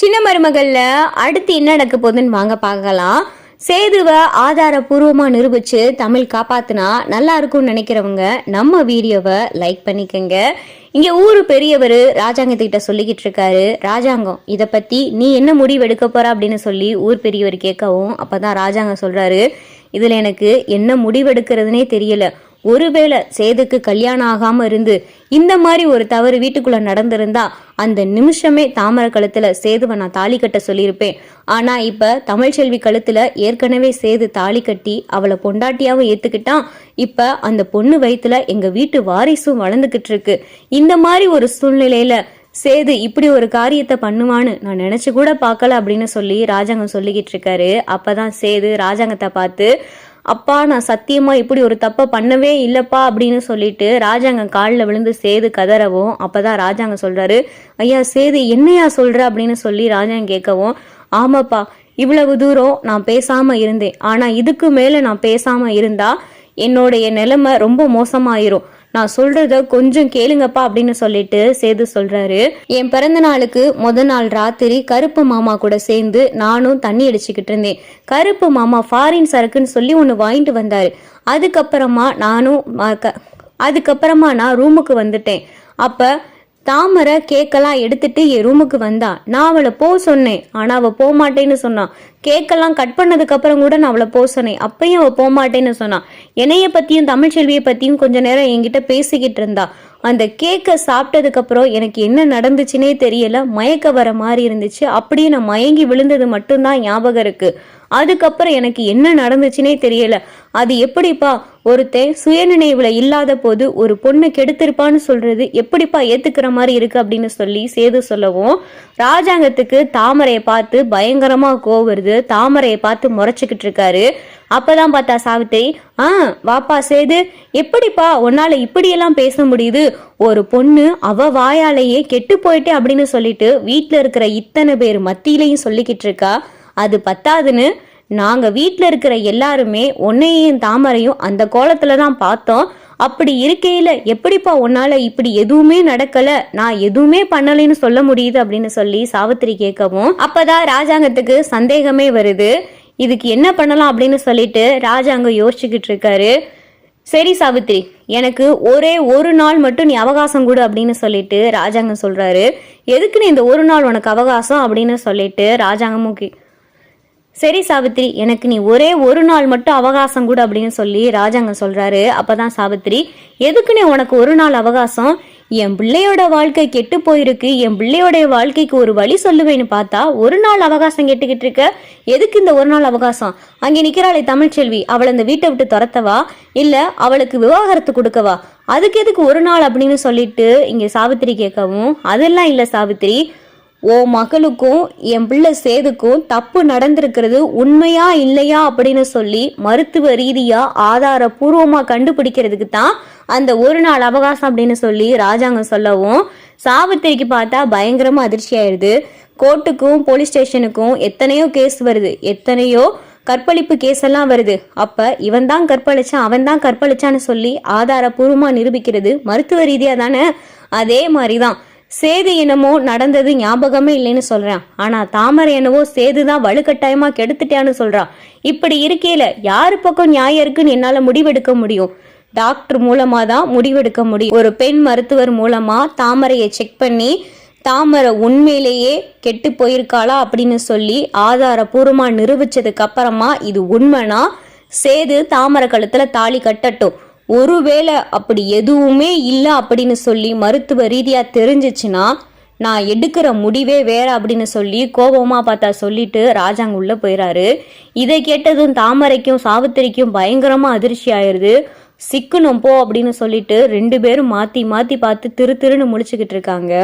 சின்ன மருமகள்ல அடுத்து என்ன நடக்க போகுதுன்னு வாங்க பார்க்கலாம். சேதுவை ஆதாரபூர்வமாக நிரூபித்து தமிழ் காப்பாத்தினா நல்லா இருக்கும்னு நினைக்கிறவங்க நம்ம வீடியோவை லைக் பண்ணிக்கோங்க. இங்க ஊரு பெரியவர் ராஜாங்கத்துக்கிட்ட சொல்லிக்கிட்டு இருக்காரு. ராஜாங்கம் இதை பத்தி நீ என்ன முடிவு எடுக்க போற அப்படின்னு சொல்லி ஊர் பெரியவர் கேட்கவும் அப்பதான் ராஜாங்கம் சொல்றாரு. இதுல எனக்கு என்ன முடிவெடுக்கிறதுனே தெரியல. ஒருவேளை சேதுக்கு கல்யாணம் ஆகாம இருந்து இந்த மாதிரி ஒரு தவறு வீட்டுக்குள்ள நடந்திருந்தா அந்த நிமிஷமே தாமரை கழுத்துல சேதுவை நான் தாலி கட்ட சொல்லியிருப்பேன். ஆனா இப்ப தமிழ்ச்செல்வி கழுத்துல ஏற்கனவே சேது தாலி கட்டி அவளை பொண்டாட்டியாவும் ஏத்துக்கிட்டான் இப்ப அந்த பொண்ணு வயிற்றுல எங்க வீட்டு வாரிசும் வளர்ந்துகிட்டு இருக்கு. இந்த மாதிரி ஒரு சூழ்நிலையில சேது இப்படி ஒரு காரியத்தை பண்ணுவான்னு நான் நினைச்சு கூட பார்க்கல அப்படின்னு சொல்லி ராஜாங்கம் சொல்லிக்கிட்டு இருக்காரு. அப்பதான் சேது ராஜாங்கத்தை பார்த்து அப்பா நான் சத்தியமாக இப்படி ஒரு தப்பை பண்ணவே இல்லைப்பா அப்படின்னு சொல்லிட்டு ராஜாங்கம் காலில் விழுந்து சேது கதறவும் அப்போ தான் ராஜாங்க சொல்கிறாரு ஐயா சேது என்னையா சொல்கிற அப்படின்னு சொல்லி ராஜாங்க கேட்கவும் ஆமாப்பா இவ்வளவு தூரம் நான் பேசாமல் இருந்தேன். ஆனால் இதுக்கு மேலே நான் பேசாமல் இருந்தால் என்னுடைய நிலைமை ரொம்ப மோசமாயிரும். நான் சொல்றத கொஞ்சம் கேளுங்கப்பா அப்படின்னு சொல்லிட்டு சேது சொல்றாரு. என் பிறந்த நாளுக்கு முத நாள் ராத்திரி கருப்பு மாமா கூட சேர்ந்து நானும் தண்ணி அடிச்சுக்கிட்டு இருந்தேன். கருப்பு மாமா ஃபாரின் சரக்குன்னு சொல்லி ஒன்று வாங்கிட்டு வந்தாரு. அதுக்கப்புறமா நானும் ம- க- அதுக்கப்புறமா நான் ரூமுக்கு வந்துட்டேன். அப்போ தாமரை கேக்கெல்லாம் எடுத்துட்டு என் ரூமுக்கு வந்தா நான் அவளை போ சொன்னேன். ஆனா அவள் போக மாட்டேன்னு சொன்னான் கேக்கெல்லாம் கட் பண்ணதுக்கு அப்புறம் கூட நான் அவளை போக சொன்னேன். அப்பயும் அவள் போக மாட்டேன்னு சொன்னான் என்னைய பத்தியும் தமிழ்ச்செல்வியை பத்தியும் கொஞ்ச நேரம் என்கிட்ட பேசிக்கிட்டு இருந்தா. அந்த கேக்கை சாப்பிட்டதுக்கப்புறம் எனக்கு என்ன நடந்துச்சுனே தெரியல. மயக்க வர மாதிரி இருந்துச்சு. அப்படியே நான் மயங்கி விழுந்தது மட்டும்தான் ஞாபகம் இருக்கு. அதுக்கப்புறம் எனக்கு என்ன நடந்துச்சுனே தெரியல. அது எப்படிப்பா ஒருத்தன் சுயநினைவுல இல்லாத போது ஒரு பொண்ணை கெடுத்திருப்பான்னு சொல்றது எப்படிப்பா ஏத்துக்கிற மாதிரி இருக்கு அப்படின்னு சொல்லி சேது சொல்லவும் ராஜாங்கத்துக்கு தாமரையை பார்த்து பயங்கரமா கோவருது தாமரையை பார்த்து முறைச்சுக்கிட்டு இருக்காரு. அப்பதான் பார்த்தா சாவித்திரி ஆ வாப்பா சேது எப்படிப்பா உன்னால இப்படியெல்லாம் பேச முடியுது? ஒரு பொண்ணு அவ வாயாலேயே கெட்டு போயிட்டே அப்படின்னு சொல்லிட்டு வீட்டில் இருக்கிற இத்தனை பேர் மத்தியிலையும் சொல்லிக்கிட்டு இருக்கா. அது பத்தாதுன்னு நாங்க வீட்டில் இருக்கிற எல்லாருமே உன்னையும் தாமரையும் அந்த கோலத்துல தான் பார்த்தோம். அப்படி இருக்கையில எப்படிப்பா உன்னால இப்படி எதுவுமே நடக்கல? நான் எதுவுமே பண்ணலைன்னு சொல்ல முடியுது? அப்படின்னு சொல்லி சாவித்திரி கேட்கவும் அப்பதான் ராஜாங்கத்துக்கு சந்தேகமே வருது. இதுக்கு என்ன பண்ணலாம் அப்படின்னு சொல்லிட்டு ராஜாங்கம் யோசிச்சுக்கிட்டு இருக்காரு. சரி சாவித்ரி எனக்கு ஒரே ஒரு நாள் மட்டும் நீ அவகாசம் கொடு அப்படின்னு சொல்லிட்டு ராஜாங்கம் சொல்றாரு. எதுக்கு நீ இந்த ஒரு நாள் உனக்கு அவகாசம் அப்படின்னு சொல்லிட்டு ராஜாங்கமும் சரி சாவித்ரி எனக்கு நீ ஒரே ஒரு நாள் மட்டும் அவகாசம் கொடு அப்படின்னு சொல்லி ராஜாங்கம் சொல்றாரு. அப்பதான் சாவித்ரி எதுக்கு நீ உனக்கு ஒரு நாள் அவகாசம்? என் பிள்ளையோட வாழ்க்கை கெட்டு போயிருக்கு என் பிள்ளையோட வாழ்க்கைக்கு ஒரு வழி சொல்லுவேன்னு பார்த்தா ஒரு நாள் அவகாசம் கேட்டுக்கிட்டு இருக்க. எதுக்கு இந்த ஒரு நாள் அவகாசம்? அங்கே நிற்கிறாளே தமிழ்ச்செல்வி அவளை இந்த வீட்டை விட்டு துரத்தவா? இல்லை அவளுக்கு விவாகரத்து கொடுக்கவா? அதுக்கு எதுக்கு ஒரு நாள் அப்படின்னு சொல்லிட்டு இங்கே சாவித்திரி கேட்கவும் அதெல்லாம் இல்லை சாவித்திரி. ஓ மகளுக்கும் என் பிள்ளை சேதுக்கும் தப்பு நடந்திருக்கிறது உண்மையா இல்லையா அப்படின்னு சொல்லி மருத்துவ ரீதியாக ஆதாரப்பூர்வமாக கண்டுபிடிக்கிறதுக்கு தான் அந்த ஒரு நாள் அவகாசம் அப்படின்னு சொல்லி ராஜாங்கம் சொல்லவும் சாவித்திரிக்கு பார்த்தா பயங்கரமா அதிர்ச்சி ஆயிடுது. கோர்ட்டுக்கும் போலீஸ் ஸ்டேஷனுக்கும் எத்தனையோ கேஸ் வருது. எத்தனையோ கற்பழிப்பு கேஸ் எல்லாம் வருது. அப்ப இவன் தான் கற்பழிச்சான் அவன் தான் கற்பழிச்சான்னு சொல்லி ஆதாரபூர்வமா நிரூபிக்கிறது மருத்துவ ரீதியா தானே? அதே மாதிரிதான். சேது என்னமோ நடந்தது ஞாபகமே இல்லைன்னு சொல்றான். ஆனா தாமரை என்னவோ சேது தான் வலுக்கட்டாயமா கெடுத்துட்டான்னு சொல்றான். இப்படி இருக்கையில யாரு பக்கம் நியாயம் இருக்குன்னு என்னால முடிவெடுக்க முடியும்? டாக்டர் மூலமாக தான் முடிவெடுக்க முடியும். ஒரு பெண் மருத்துவர் மூலமாக தாமரையை செக் பண்ணி தாமரை உண்மையிலேயே கெட்டு போயிருக்காளா அப்படின்னு சொல்லி ஆதாரபூர்வமாக நிரூபித்ததுக்கு அப்புறமா இது உண்மைனா சேது தாமரை கழுத்தில் தாலி கட்டட்டும். ஒருவேளை அப்படி எதுவுமே இல்லை அப்படின்னு சொல்லி மருத்துவ ரீதியாக தெரிஞ்சிச்சுன்னா நான் எடுக்கிற முடிவே வேற அப்படின்னு சொல்லி கோபமாக பார்த்தா சொல்லிட்டு ராஜாங்க உள்ளே போயிறாரு. இதை கேட்டதும் தாமரைக்கும் சாவித்திரிக்கும் பயங்கரமாக அதிர்ச்சி ஆயிருது. சிக்கணும் போ அப்படின்னு சொல்லிட்டு ரெண்டு பேரும் மாத்தி மாத்தி பார்த்து திரு திருன்னு முடிச்சுக்கிட்டு இருக்காங்க.